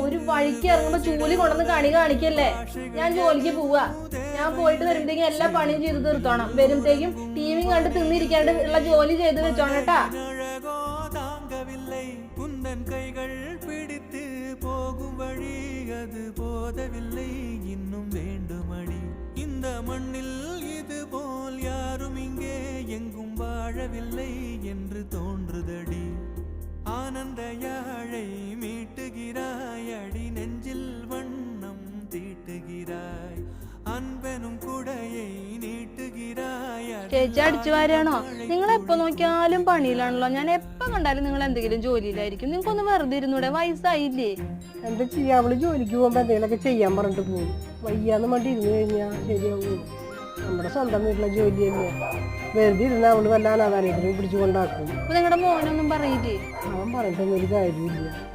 ഒരു വഴിക്ക് ഇറങ്ങുമ്പോ ജോലി കൊണ്ടുവന്ന് കണി കാണിക്കല്ലേ? ഞാൻ ജോലിക്ക് പോവാ. ഞാൻ പോയിട്ട് വരുമ്പത്തേക്കും എല്ലാ പണിയും ചെയ്ത് തീർത്തോണം. വരുമ്പത്തേക്കും ടി വി കണ്ട് തിന്നിരിക്കാണ്ട് ഉള്ള ജോലി ചെയ്ത് വെച്ചോണം വെച്ചോണട്ടാ കൈകൾ പിടിത്ത് പോകും വഴി അത് ബോധമില്ല നീട്ടുകിരായ്. അൻപനും കുടയെ നീട്ടുകിരായ. ചേച്ചി നിങ്ങൾ എപ്പോ നോക്കിയാലും പണിയിലാണല്ലോ. ഞാൻ എപ്പോ കണ്ടാലും നിങ്ങൾ എന്തെങ്കിലും ജോലിയിലായിരിക്കും. നിങ്ങൾക്കൊന്ന് വെറുതെ ഇരുന്നൂടെ? വയസ്സായില്ലേ? എന്താ ചെയ്യാ? അവൾ ജോലിക്ക് പോകുമ്പോ എന്തെങ്കിലുമൊക്കെ ചെയ്യാൻ പറഞ്ഞിട്ട് പോകും. വയ്യാന്ന് വേണ്ടി ഇരുന്ന് കഴിഞ്ഞാ ശരിയാവും. നമ്മുടെ സ്വന്തം വീട്ടിലെ ജോലി തന്നെയാ വെറുതെ ഇരുന്ന് അവൾ വല്ല അനാഥാലയത്തിലും പിടിച്ചു കൊണ്ടാക്കും. നിങ്ങളുടെ മോനൊന്നും പറയില്ലേ? അവൻ പറഞ്ഞിട്ടൊന്നും ഒരു കാര്യമില്ല